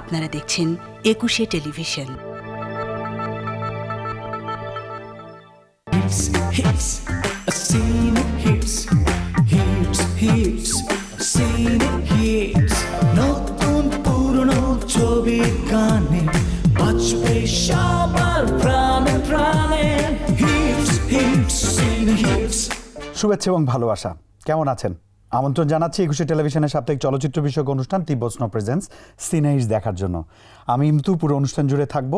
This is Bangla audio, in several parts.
আপনারা দেখছেন একুশে television. Hits, hits, a scene hits, hits, hits, a scene hits. নতুন পুরনো ছবির গানে সবার প্রাণে প্রাণে শুভেচ্ছা এবং ভালোবাসা। কেমন আছেন? আমন্ত্রণ জানাচ্ছি একুশে টেলিভিশনের সাপ্তাহিক চলচ্চিত্র বিষয়ক অনুষ্ঠান তিব্বত স্নো প্রেজেন্স সিনেইস দেখার জন্য। আমি ইমতু পুরো অনুষ্ঠান জুড়ে থাকব।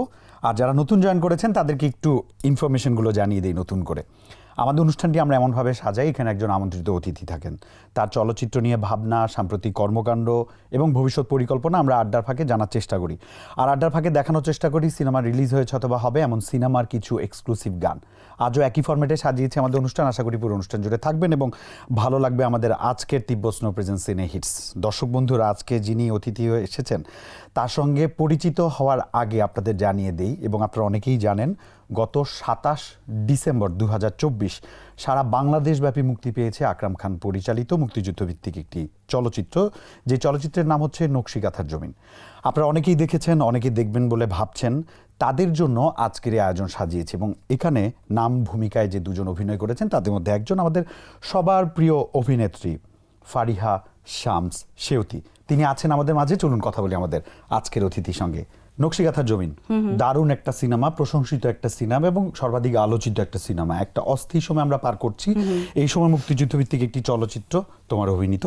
আর যারা নতুন জয়েন করেছেন, তাদেরকে একটু ইনফরমেশনগুলো জানিয়ে দিই নতুন করে। আমাদের অনুষ্ঠানটি আমরা এমনভাবে সাজাই, এখানে একজন আমন্ত্রিত অতিথি থাকেন। তার চলচ্চিত্র নিয়ে ভাবনা, সাম্প্রতিক কর্মকাণ্ড এবং ভবিষ্যৎ পরিকল্পনা আমরা আড্ডার ফাঁকে জানার চেষ্টা করি। আর আড্ডার ফাঁকে দেখানোর চেষ্টা করি, সিনেমা রিলিজ হয়েছে অথবা হবে এমন সিনেমার কিছু এক্সক্লুসিভ গান। আজও একই ফর্মেটে সাজিয়েছে আমাদের অনুষ্ঠান, আশা করি পুরো অনুষ্ঠান জুড়ে থাকবেন এবং ভালো লাগবে আমাদের আজকের Tibet snow presents cine hits দর্শক বন্ধুরা, আজকে যিনি অতিথি হয়ে এসেছেন, তার সঙ্গে পরিচিত হওয়ার আগে আপনাদের জানিয়ে দিই এবং আপনারা অনেকেই জানেন গত সাতাশ ডিসেম্বর দু হাজার চব্বিশ সারা বাংলাদেশব্যাপী মুক্তি পেয়েছে আকরাম খান পরিচালিত মুক্তিযুদ্ধভিত্তিক একটি চলচ্চিত্র। যে চলচ্চিত্রের নাম হচ্ছে নকশিকাথার জমিন। আপনারা অনেকেই দেখেছেন, অনেকেই দেখবেন বলে ভাবছেন, তাদের জন্য আজকের এই আয়োজন সাজিয়েছে এবং এখানে নাম ভূমিকায় যে দুজন অভিনয় করেছেন, তাদের মধ্যে একজন আমাদের সবার প্রিয় অভিনেত্রী, ফারিহা শামস সেউতি। তিনি আছেন আমাদের মাঝে, চলুন কথা বলি আমাদের আজকের অতিথির সঙ্গে। নকশিকাথার জমিন। দারুণ একটা সিনেমা, প্রশংসিত একটা সিনেমা এবং সর্বাধিক আলোচিত একটা সিনেমা। একটা অস্থির সময় আমরা পার করছি। এই সময় মুক্তিযুদ্ধ ভিত্তিক একটি চলচ্চিত্র তোমার অভিনীত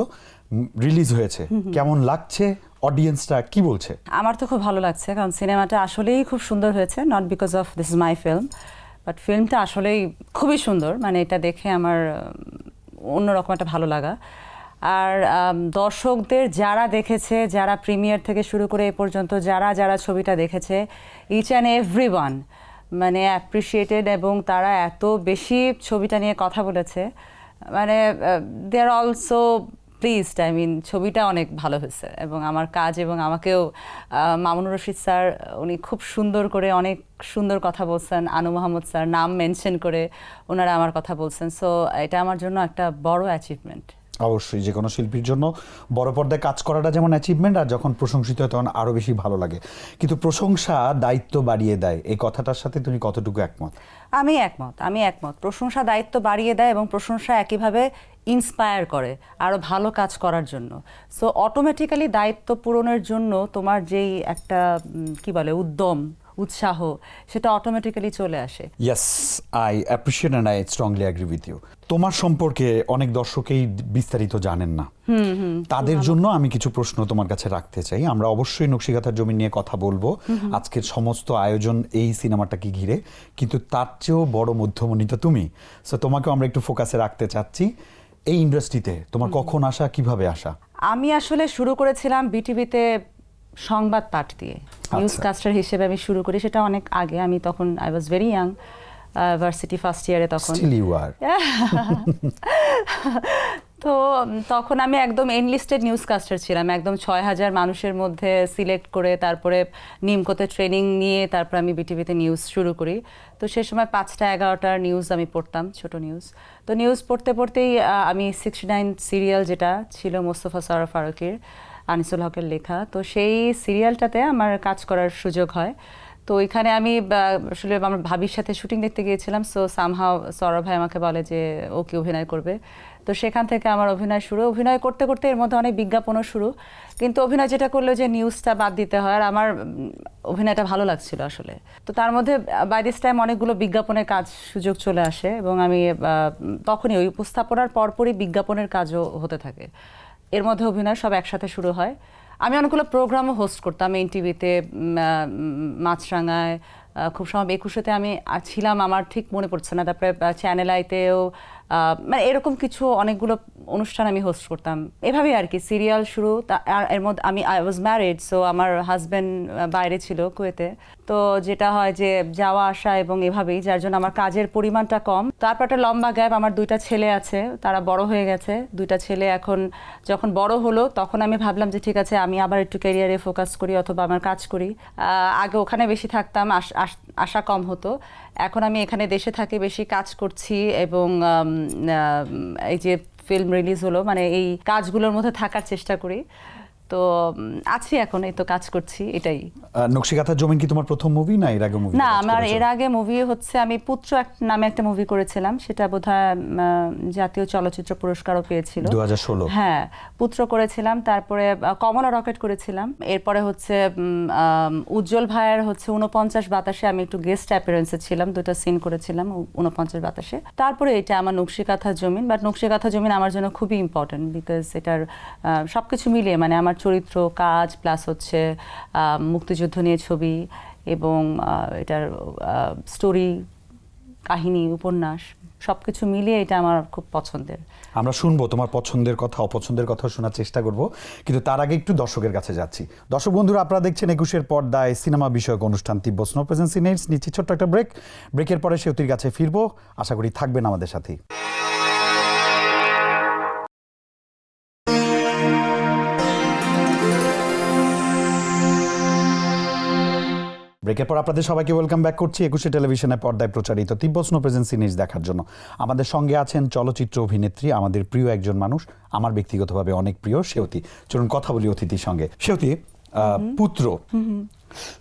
রিলিজ হয়েছে। কেমন লাগছে? অডিয়েন্সটা কি বলছে? আমার তো খুব ভালো লাগছে, কারণ সিনেমাটা আসলেই খুব সুন্দর হয়েছে। Not because of this is my film but ফিল্মটা আসলেই খুবই সুন্দর। মানে এটা দেখে আমার অন্যরকম একটা ভালো লাগা। আর দর্শকদের যারা দেখেছে, যারা প্রিমিয়ার থেকে শুরু করে এ পর্যন্ত যারা যারা ছবিটা দেখেছে ইচ অ্যান্ড এভরি ওয়ান মানে অ্যাপ্রিসিয়েটেড এবং তারা এত বেশি ছবিটা নিয়ে কথা বলেছে মানে they are also pleased I mean ছবিটা অনেক ভালো হয়েছে এবং আমার কাজ এবং আমাকেও মামুনুর রশিদ স্যার, উনি খুব সুন্দর করে অনেক সুন্দর কথা বলছেন, আনু মোহাম্মদ স্যার, নাম মেনশন করে ওনারা আমার কথা বলছেন সো এটা আমার জন্য একটা বড় অ্যাচিভমেন্ট অবশ্যই যে কোনো শিল্পীর জন্য বড় পর্দায় কাজ করাটা যেমন অ্যাচিভমেন্ট আর যখন প্রশংসিত হয় তখন আরও বেশি ভালো লাগে। কিন্তু প্রশংসা দায়িত্ব বাড়িয়ে দেয়, এই কথাটার সাথে তুমি কতটুকু একমত? আমি একমত আমি একমত। প্রশংসা দায়িত্ব বাড়িয়ে দেয় এবং প্রশংসা একইভাবে ইন্সপায়ার করে আরও ভালো কাজ করার জন্য। সো অটোমেটিক্যালি দায়িত্ব পূরণের জন্য তোমার যেই একটা কি বলে, উদ্যম উৎসাহ সেটা অটোমেটিক্যালি চলে আসে। Yes I appreciate and I strongly agree with you তোমার সম্পর্কে অনেক দর্শকেই বিস্তারিত জানেন না। তাদের জন্য আমি কিছু প্রশ্ন তোমার কাছে রাখতে চাই। আমরা অবশ্যই নকশিকাথার জমি নিয়ে কথা বলব। আজকের সমস্ত আয়োজন এই সিনেমাটাকে ঘিরে। কিন্তু তার চেয়েও বড় মধ্যমণি তো তুমি। সো তোমাকেও আমরা একটু ফোকাসে রাখতে চাচ্ছি। এই ইন্ডাস্ট্রিতে তোমার কখন আসা কীভাবে আসা? আমি আসলে শুরু করেছিলাম বিটিভিতে সংবাদ পাঠ দিয়ে। নিউজ কাস্টার হিসেবে আমি শুরু করি। সেটা অনেক আগে। আমি তখন I was very young varsity first ইয়ারে তখন। তো তখন আমি একদম এনলিস্টেড নিউজ কাস্টার ছিলাম। একদম ছয় হাজার মানুষের মধ্যে সিলেক্ট করে তারপরে নিমকোতে ট্রেনিং নিয়ে তারপর আমি বিটিভিতে নিউজ শুরু করি। তো সে সময় পাঁচটা এগারোটার নিউজ আমি পড়তাম ছোট নিউজ তো নিউজ পড়তে পড়তেই আমি সিক্সটি নাইন সিরিয়াল যেটা ছিল মোস্তফা সরা ফারুকের আনিসুল হকের লেখা। তো সেই সিরিয়ালটাতে আমার কাজ করার সুযোগ হয়। তো ওইখানে আমি আসলে আমার ভাবির সাথে শুটিং দেখতে গিয়েছিলাম। সো সামহাও সৌরভ ভাই আমাকে বলে যে, ও কি অভিনয় করবে? তো সেখান থেকে আমার অভিনয় শুরু। অভিনয় করতে করতে এর মধ্যে অনেক বিজ্ঞাপনও শুরু। কিন্তু অভিনয় যেটা করল যে নিউজটা বাদ দিতে হয়, আর আমার অভিনয়টা ভালো লাগছিল আসলে। তো তার মধ্যে বাই দিস টাইম অনেকগুলো বিজ্ঞাপনের কাজ সুযোগ চলে আসে এবং আমি তখনই ওই উপস্থাপনার পরপরই বিজ্ঞাপনের কাজও হতে থাকে। এর মধ্যে অভিনয় সব একসাথে শুরু হয়। আমি অনেকগুলো প্রোগ্রামও হোস্ট করতাম এন টিভিতে মাছরাঙায়। খুব সময় একুশেতে আমি ছিলাম, আমার ঠিক মনে পড়ছে না। তারপরে চ্যানেল আইতেও মানে এরকম কিছু অনেকগুলো অনুষ্ঠান আমি হোস্ট করতাম। এভাবেই আর কি সিরিয়াল শুরু আর এর মধ্যে আমি আই ওয়াজ ম্যারিড সো আমার হাজব্যান্ড বাইরে ছিল কুয়েতে। তো যেটা হয় যে, যাওয়া আসা এবং এভাবেই, যার জন্য আমার কাজের পরিমাণটা কম। তারপর একটা লম্বা গ্যাপ আমার দুইটা ছেলে আছে, তারা বড় হয়ে গেছে। দুইটা ছেলে এখন যখন বড় হলো, তখন আমি ভাবলাম যে, ঠিক আছে, আমি আবার একটু ক্যারিয়ারে ফোকাস করি অথবা আমার কাজ করি। আগে ওখানে বেশি থাকতাম আশা কম হতো। এখন আমি এখানে দেশে থাকি, বেশি কাজ করছি এবং এই যে ফিল্ম রিলিজ হলো মানে এই কাজগুলোর মধ্যে থাকার চেষ্টা করি। তো আছি এখন এই তো কাজ করছি এটাই। আহ, নকশিকাথার জমিন কি তোমার প্রথম মুভি না এর আগে মুভি না আমার এর আগে মুভি হচ্ছে আমি পুত্র এক নামে একটা মুভি করেছিলাম সেটা বোধহয় জাতীয় চলচ্চিত্র পুরস্কারও পেয়েছিল। 2016 হ্যাঁ পুত্র করেছিলাম তারপরে কমলা রকেট করেছিলাম এরপরে হচ্ছে উজ্জ্বল ভাইয়ের হচ্ছে উনপঞ্চাশ বাতাসে আমি একটু গেস্ট অ্যাপিয়ারেন্সে ছিলাম দুটো সিন করেছিলাম উনপঞ্চাশ বাতাসে। তারপরে এটা আমার নকশিকাথা জমিন বাট নকশিকাথা জমিন আমার জন্য খুবই ইম্পর্টেন্ট বিকজ এটার সব কিছু মিলিয়ে মানে আমার চরিত্র, কাজ প্লাস হচ্ছে মুক্তিযুদ্ধ নিয়ে ছবি এবং এটার স্টোরি কাহিনী, উপন্যাস সব কিছু মিলিয়ে এটা আমার খুব পছন্দের। আমরা শুনব তোমার পছন্দের কথা, অপছন্দের কথা শোনার চেষ্টা করব। কিন্তু তার আগে একটু দর্শকের কাছে যাচ্ছি। দর্শক বন্ধুরা, আপনারা দেখছেন একুশের পর্দায় সিনেমা বিষয়ক অনুষ্ঠান তিব্বত স্নো প্রেজেন্স সিনেটস নিচ্ছি ছোট্ট একটা ব্রেক ব্রেকের পরে সেউতির কাছে ফিরবো। আশা করি থাকবেন আমাদের সাথেই। ব্রেকের পর আপনাদের সবাইকে ওয়েলকাম ব্যাক করছি একুশে টেলিভিশনে পর্দায় প্রচারিত তিব্বত স্নো প্রেজেন্স সিরিজ দেখার জন্য। আমাদের সঙ্গে আছেন চলচ্চিত্র অভিনেত্রী আমাদের প্রিয় একজন মানুষ আমার ব্যক্তিগতভাবে অনেক প্রিয় সেওতি চলুন কথা বলি অতিথির সঙ্গে। সেওতি আহ, পুত্র।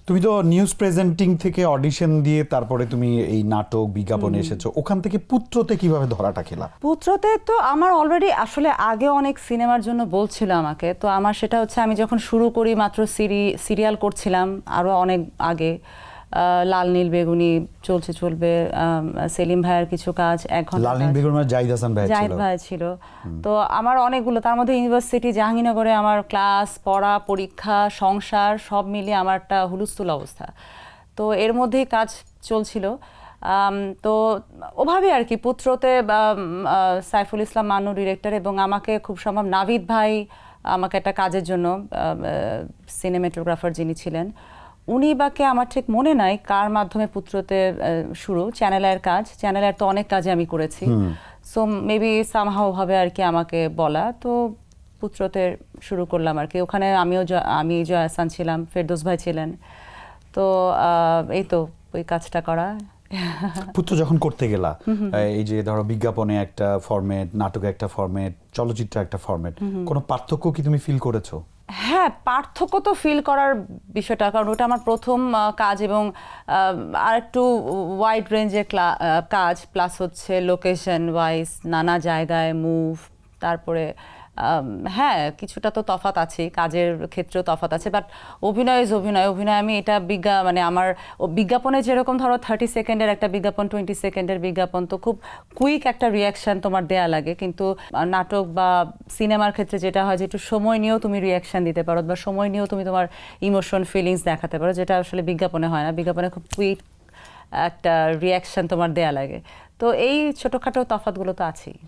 তুমি তো নিউজ প্রেজেন্টিং থেকে অডিশন দিয়ে তারপরে তুমি এই নাটক বিজ্ঞাপনে এসেছ। ওখান থেকে পুত্রতে কীভাবে ধরাটা খেলা? পুত্রতে তো আমার অলরেডি আসলে আগে অনেক সিনেমার জন্য বলছিল আমাকে। তো আমার সেটা হচ্ছে আমি যখন শুরু করি মাত্র সিরি সিরিয়াল করছিলাম আরও অনেক আগে। লাল নীল বেগুনি চলছে চলবে সেলিম ভাইয়ের কিছু কাজ এক ঘণ্টা লালনীল বেগম জাহিদ হাসান ভাই জাহিদ ভাই ছিল। তো আমার অনেকগুলো তার মধ্যে ইউনিভার্সিটি জাহাঙ্গীরনগরে আমার ক্লাস পড়া পরীক্ষা সংসার সব মিলিয়ে আমার একটা হুলস্থুল অবস্থা। তো এর মধ্যেই কাজ চলছিল। তো ওভাবে আর কি পুত্রতে সাইফুল ইসলাম মান্নু ডিরেক্টর এবং আমাকে খুব সম্ভব নাভিদ ভাই আমাকে একটা কাজের জন্য সিনেমেটোগ্রাফার যিনি ছিলেন। উনি বা কে আমার ঠিক মনে নাই কার মাধ্যমে পুত্রতে শুরু চ্যানেলের কাজ। চ্যানেল চ্যানেলের তো অনেক কাজে আমি করেছি। সো মেবি সামহাও ভাবে আর কি আমাকে বলা। তো পুত্রতে শুরু করলাম আর কি। ওখানে আমিও আমি জয় আহসান ছিলাম ফেরদোস ভাই ছিলেন। তো এই তো ওই কাজটা করা। পুত্র যখন করতে গেলা এই যে ধরো বিজ্ঞাপনে একটা ফরম্যাট নাটকে একটা ফরম্যাট চলচ্চিত্রে একটা ফরম্যাট কোনো পার্থক্য কি তুমি ফিল করেছ? হ্যাঁ পার্থক্য তো ফিল করার বিষয়টা, কারণ ওটা আমার প্রথম কাজ এবং আর একটু ওয়াইড রেঞ্জের কাজ প্লাস হচ্ছে লোকেশন ওয়াইজ নানা জায়গায় মুভ তারপরে হ্যাঁ কিছুটা তো তফাত আছে, কাজের ক্ষেত্রেও তফাত আছে বাট অভিনয় ইজ অভিনয়। অভিনয় আমি এটা বিজ্ঞা মানে আমার বিজ্ঞাপনে যেরকম ধরো থার্টি সেকেন্ডের একটা বিজ্ঞাপন টোয়েন্টি সেকেন্ডের বিজ্ঞাপন, তো খুব কুইক একটা রিয়াকশন তোমার দেয়া লাগে। কিন্তু নাটক বা সিনেমার ক্ষেত্রে যেটা হয় যে একটু সময় নিয়েও তুমি রিয়াকশন দিতে পারো, বা সময় নিয়েও তুমি তোমার ইমোশন ফিলিংস দেখাতে পারো, যেটা আসলে বিজ্ঞাপনে হয় না। বিজ্ঞাপনে খুব কুইক একটা রিয়াকশন তোমার দেয়া লাগে। তো এই ছোটোখাটো তফাতগুলো তো আছেই।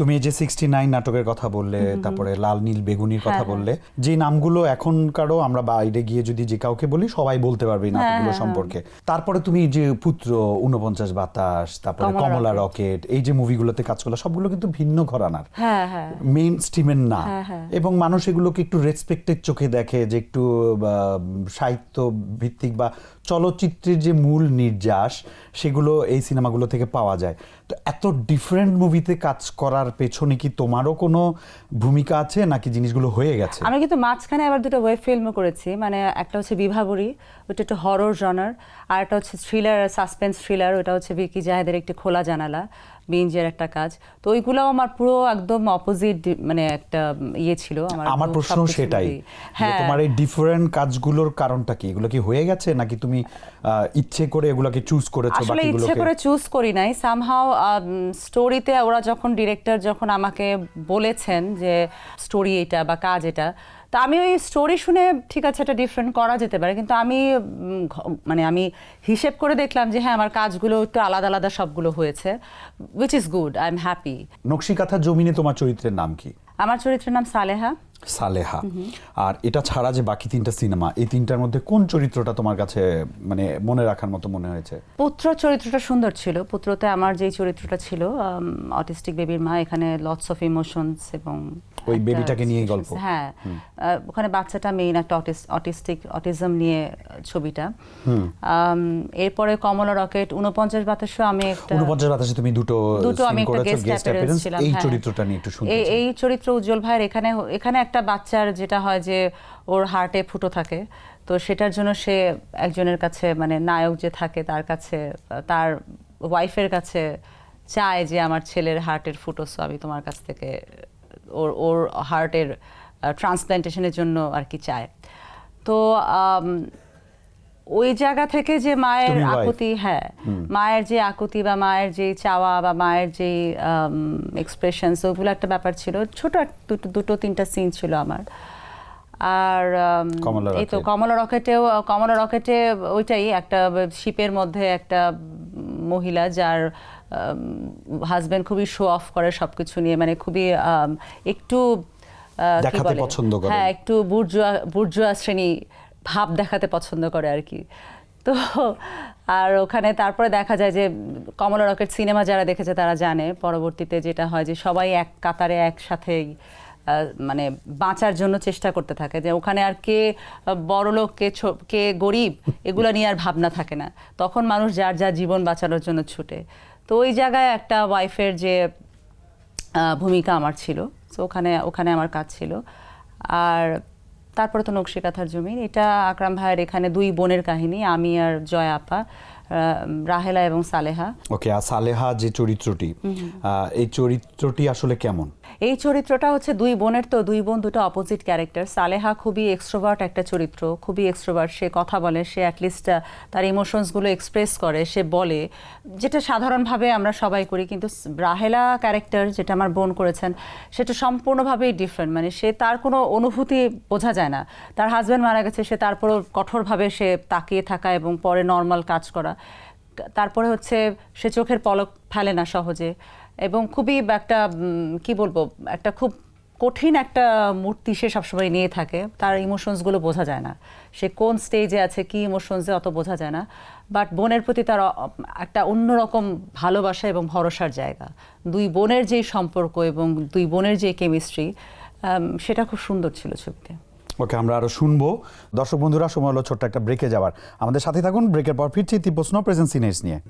তুমি যে সিক্সটি নাইন নাটকের কথা বললে তারপরে লাল নীল বেগুনির কথা হ্যাঁ, বললে যে নামগুলো এখনকারও আমরা বাইরে গিয়ে যদি যে কাউকে বলি সবাই বলতে পারবে এই নাটকগুলো হ্যাঁ, সম্পর্কে। তারপরে তুমি যে পুত্র উনপঞ্চাশ বাতাস তারপরে কমলা রকেট। এই যে মুভিগুলোতে কাজ করল সবগুলো কিন্তু ভিন্ন ঘরানার। হ্যাঁ হ্যাঁ। মেইন স্ট্রিমের না। হ্যাঁ, হ্যাঁ। এবং মানুষ এগুলোকে একটু রেসপেক্টের চোখে দেখে যে একটু সাহিত্য ভিত্তিক বা চলচ্চিত্রের যে মূল নির্যাস সেগুলো এই সিনেমাগুলো থেকে পাওয়া যায়। তো এত ডিফারেন্ট মুভিতে কাজ করার পেছনে কি তোমারও কোনো ভূমিকা আছে নাকি জিনিসগুলো হয়ে গেছে? আমি কিন্তু মাঝখানে আবার দুটো ওয়েব ফিল্মও করেছি মানে একটা হচ্ছে বিভাবরী, ওটা একটু হরর জনার আর একটা হচ্ছে থ্রিলার সাসপেন্স থ্রিলার ওটা হচ্ছে বিকি জাহেদের একটি খোলা জানালা। বিঞ্জের একটা কাজ। তো ওইগুলো আমার পুরো একদম অপোজিট মানে একটা ইয়ে ছিল। আমার পুরো প্রশ্ন সেটাই হ্যাঁ। তোমার এই ডিফারেন্ট কাজগুলোর কারণটা কি? এগুলো কি হয়ে গেছে নাকি তুমি ইচ্ছে করে এগুলোকে চুজ করেছ আসলে ইচ্ছে করে চুজ করি নাই। সামহাও স্টোরিতে ওরা যখন ডিরেক্টর যখন আমাকে বলেছেন যে স্টোরি এটা বা কাজ এটা তা আমি ওই স্টোরি শুনে ঠিক আছে এটা ডিফারেন্ট করা যেতে পারে। কিন্তু আমি মানে আমি হিসেব করে দেখলাম যে হ্যাঁ আমার কাজগুলো একটু আলাদা আলাদা সবগুলো হয়েছে which is good I am happy Nakshikatha জমিনে তোমার চরিত্রের নাম কি? আমার চরিত্রের নাম সালেহা। সালেহা। আর এটা ছাড়া যে বাকি তিনটা সিনেমা এই তিনটার মধ্যে কোন চরিত্রটা তোমার কাছে মানে মনে রাখার মতো মনে হয়েছে? পুত্র চরিত্রটা সুন্দর ছিল। পুত্রতে আমার যেই চরিত্রটা ছিল অটিস্টিক বেবির মা এখানে লটস অফ ইমোশনস এবং ওই বেবিটাকে নিয়েই গল্প। হ্যাঁ ওখানে বাচ্চাটা মেইন একটা অটিস্টিক অটিজম নিয়ে ছবিটা। এরপরে কমলা রকেট উনপঞ্চাশ বাতাসও আমি একটা উনপঞ্চাশ বাতাসে তুমি দুটো দুটো আমি একটা গেস্ট appearance। ছিলাম এই হ্যাঁ। চরিত্রটা নিয়ে একটু শুনতে এই- চরিত্র উজ্জ্বল ভাইয়ের এখানে এখানে একটা বাচ্চার যেটা হয় যে ওর হার্টে ফুটো থাকে। তো সেটার জন্য সে একজনের কাছে মানে নায়ক যে থাকে তার কাছে তার ওয়াইফের কাছে চায় যে আমার ছেলের হার্টের ফুটোস আমি তোমার কাছ থেকে ওর ওর হার্টের ট্রান্সপ্ল্যান্টেশনের জন্য আর কি চায়। তো ওই জায়গা থেকে যে মায়ের আকুতি হ্যাঁ মায়ের যে আকুতি বা মায়ের যে চাওয়া বা মায়ের যে এক্সপ্রেশনস ওগুলো একটা ব্যাপার ছিল। ছোট দুটো তিনটা সিন ছিল আমার। আর এই তো কমলা রকেটেও কমলা রকেটে ওইটাই একটা শিপের মধ্যে একটা মহিলা যার হাজবেন্ড খুবই শো অফ করে সবকিছু নিয়ে মানে খুবই একটু দেখাতে পছন্দ করে। হ্যাঁ একটু বুর্জুয়া বুর্জুয়া শ্রেণি ভাব দেখাতে পছন্দ করে আর কি। তো আর ওখানে তারপরে দেখা যায় যে কমলা রকেট সিনেমা যারা দেখেছে তারা জানে পরবর্তীতে যেটা হয় যে সবাই এক কাতারে একসাথেই মানে বাঁচার জন্য চেষ্টা করতে থাকে যে ওখানে আর কে বড় লোক কে ছো- কে গরিব এগুলো নিয়ে আর ভাবনা থাকে না। তখন মানুষ যার যার জীবন বাঁচানোর জন্য ছুটে। তো ওই জায়গায় একটা ওয়াইফের যে ভূমিকা আমার ছিল। তো ওখানে ওখানে আমার কাজ ছিল। আর তারপরে তো নকশি কাঁথার জমিন এটা আকরাম ভাইয়ের এখানে দুই বোনের কাহিনী, আমি আর জয় আপা। রাহেলা এবং সালেহা। ওকে আর সালেহা যে চরিত্রটি এই চরিত্রটি আসলে কেমন? এই চরিত্রটা হচ্ছে দুই বোনের তো দুই বোন দুটো অপোজিট ক্যারেক্টার সালেহা খুবই এক্সট্রোভার্ট একটা চরিত্র খুবই এক্সট্রোভার্ট সে কথা বলে সে অ্যাটলিস্ট তার ইমোশনসগুলো এক্সপ্রেস করে সে বলে যেটা সাধারণভাবে আমরা সবাই করি কিন্তু রাহেলা ক্যারেক্টার যেটা আমার বোন করেছেন সেটা সম্পূর্ণভাবেই ডিফারেন্ট মানে সে তার কোনো অনুভূতি বোঝা যায় না। তার হাজব্যান্ড মারা গেছে সে তারপরও কঠোরভাবে সে তাকিয়ে থাকা এবং পরে নর্মাল কাজ করা। তারপরে হচ্ছে সে চোখের পলক ফেলে না সহজে। এবং খুবই একটা কি বলব, একটা খুব কঠিন একটা মূর্তি সে সবসময় নিয়ে থাকে। তার ইমোশনসগুলো বোঝা যায় না। সে কোন স্টেজে আছে, কি ইমোশনসে অত বোঝা যায় না। বাট বোনের প্রতি তার একটা অন্যরকম ভালোবাসা এবং ভরসার জায়গা। দুই বোনের যেই সম্পর্ক এবং দুই বোনের যে কেমিস্ট্রি সেটা খুব সুন্দর ছিল ছবিতে। ওকে আমরা আরও শুনব। দর্শক বন্ধুরা, সময় হলো ছোট্ট একটা ব্রেকে যাওয়ার। আমাদের সাথে থাকুন ব্রেকের পর ফিরছি তিব্বত স্নো প্রেজেন্স নিয়ে।